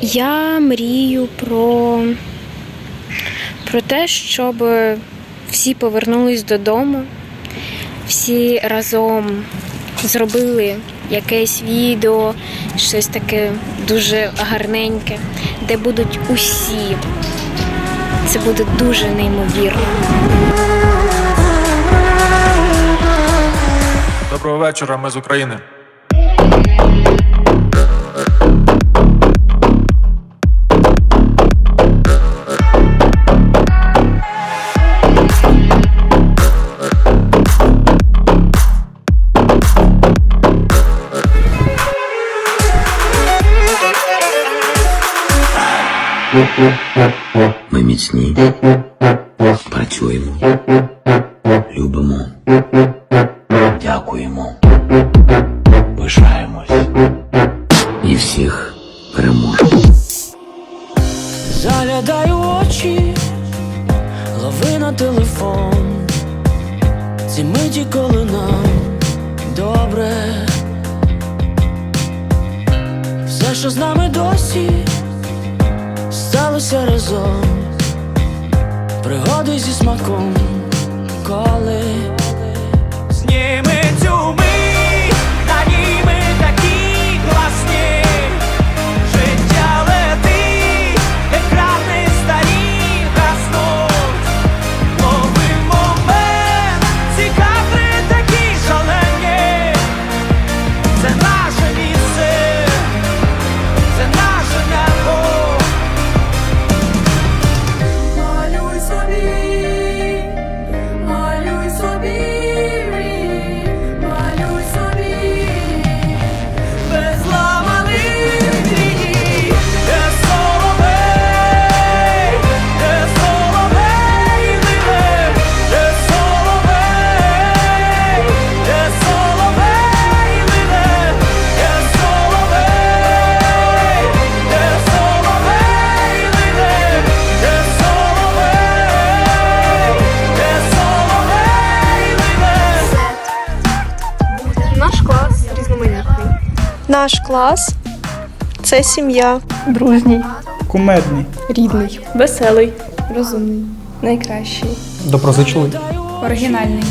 Я мрію про, про те, щоб всі повернулись додому, всі разом зробили якесь відео, щось таке дуже гарненьке, де будуть усі. Це буде дуже неймовірно. Доброго вечора, ми з України. Ми міцні. Працюємо. Любимо. Дякуємо. Пишаємось. І всіх переможемо. Заглядаю очі, лови на телефон. Ці миті, коли нам добре. Все, що з нами досі, сталося разом. Пригоди зі смаком, коли зніми Наш клас це сім'я. Дружній, Кумедний. рідний, веселий, розумний, найкращий, Доброзичливий. оригінальний.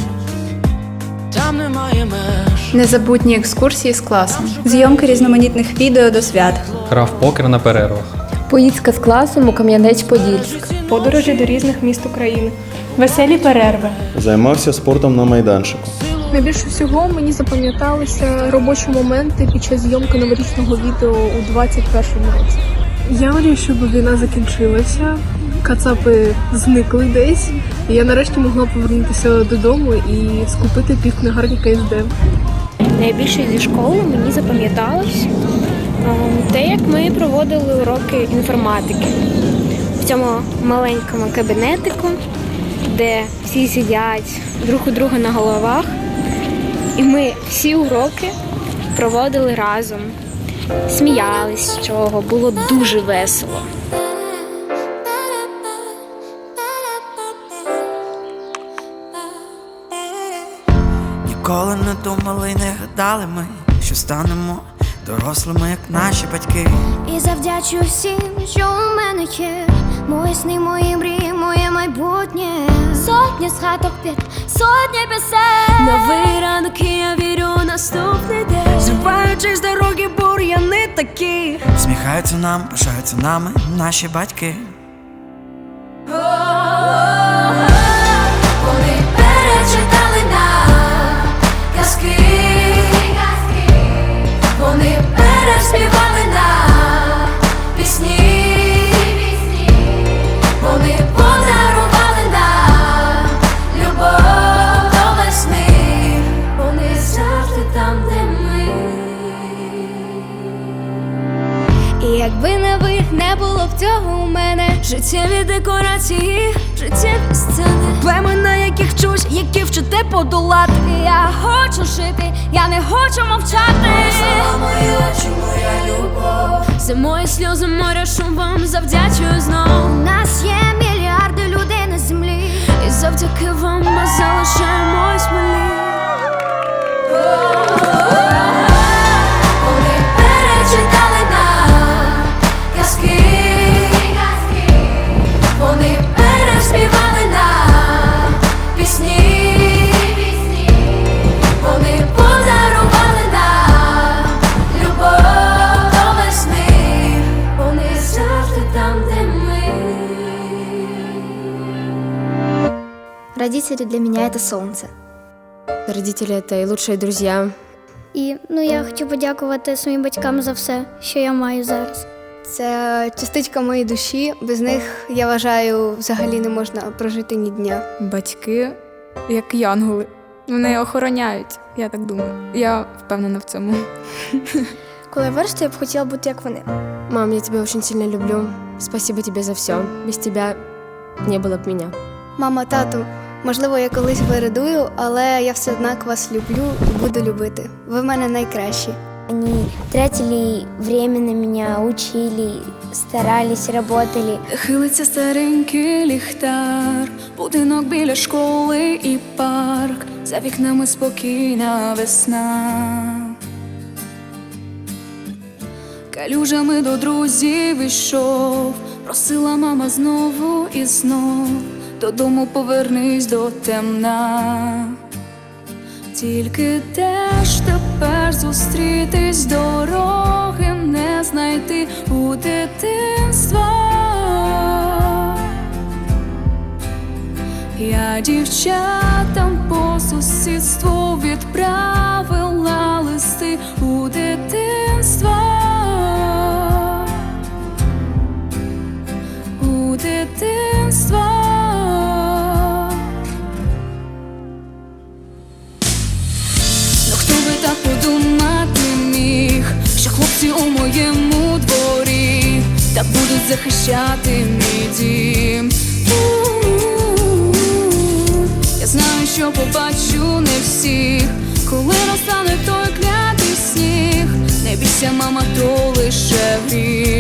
Там немає меж. Незабутні екскурсії з класом. Зйомки різноманітних відео до свят. Грав покер на перервах. Поїздка з класом у Кам'янець-Подільськ. Подорожі до різних міст України. Веселі перерви. Займався спортом на майданчику. Найбільше всього мені запам'яталися робочі моменти під час зйомки новорічного відео у 21-му році. Я мрію, щоб війна закінчилася, кацапи зникли десь, і я нарешті могла повернутися додому і скупити півкнигарні КСД. Найбільше зі школи мені запам'яталось ем, те, як ми проводили уроки інформатики в цьому маленькому кабінетику, де всі сидять друг у друга на головах. І ми всі уроки проводили разом, сміялись з чого, було дуже весело. Ніколи не думали, не гадали ми, що станемо дорослими, як наші батьки. І завдячую всім, що у мене є. Мої сни, мої мрії, моє майбутнє. Сотні згадок під сотні пісень. Новий ранок, і я вірю у наступний день. Зриваючись з дороги, бур'яни такі. Сміхаються нам, пишаються нами наші батьки. У мене. Життєві декорації, життєві сцени. Племена, на яких чусь, які вчите подолати. Я хочу жити, я не хочу мовчати. Слова моя, очі, моя любов? Це мої сльози, моря вам завдячую знов. У нас є мільярди людей родители для меня это солнце. Родителі – це і лучші друзі. І ну я хочу подякувати своїм батькам за все, що я маю зараз. Це частичка моєї душі. Без них, я вважаю, взагалі не можна прожити ні дня. Батьки, як янголи, вони охороняють, я так думаю. Я впевнена в цьому. Коли я виросту, я б хотіла бути як вони. Мам, я тебе очень сильно люблю. Спасибо тебе за все. Без тебя не было б меня. Мама, тату, можливо, я колись вирадую, але я все однак вас люблю і буду любити. Ви в мене найкращі. Они тратили время на меня, учили, старались, работали. Хилиться старенький ліхтар, будинок біля школи і парк, за вікнами спокійна весна. Калюжами до друзів ішов, просила мама знову і знов, додому повернись до темна. Тільки де ж тепер зустрітись дороги не знайти у дитинства. Я дівчатам по сусідству відправила моєму дворі та будуть захищати мій дім. Я знаю, що побачу не всіх, коли розтане той клятий сніг. Не бійся, мама, то лише грім.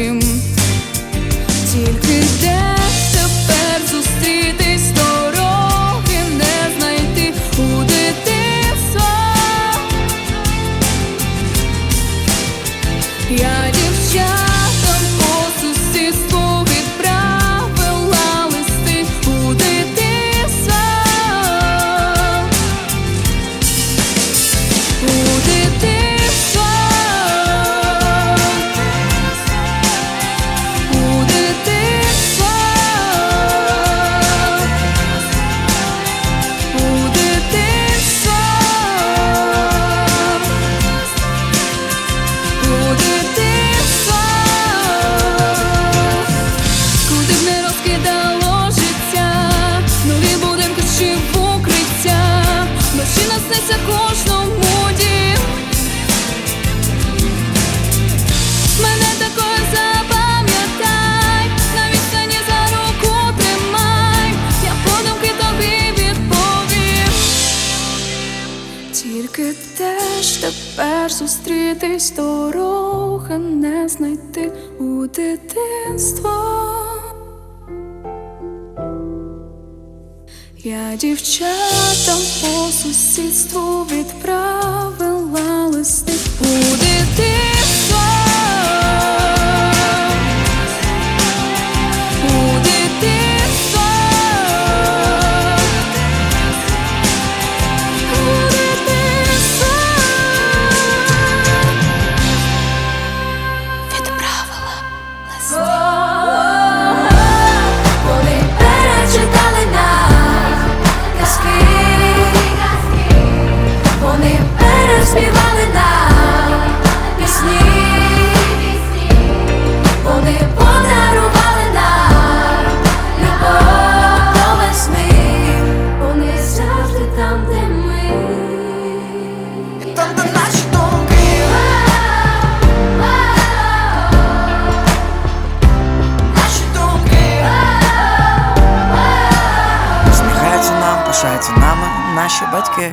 Зустрітись дороги не знайти у дитинство. Я дівчатам по сусідству відправила листи у дитинство. Там, де ми. Там, де наші думки. Наші думки. Сміхаються нам, пишаються нами наші батьки.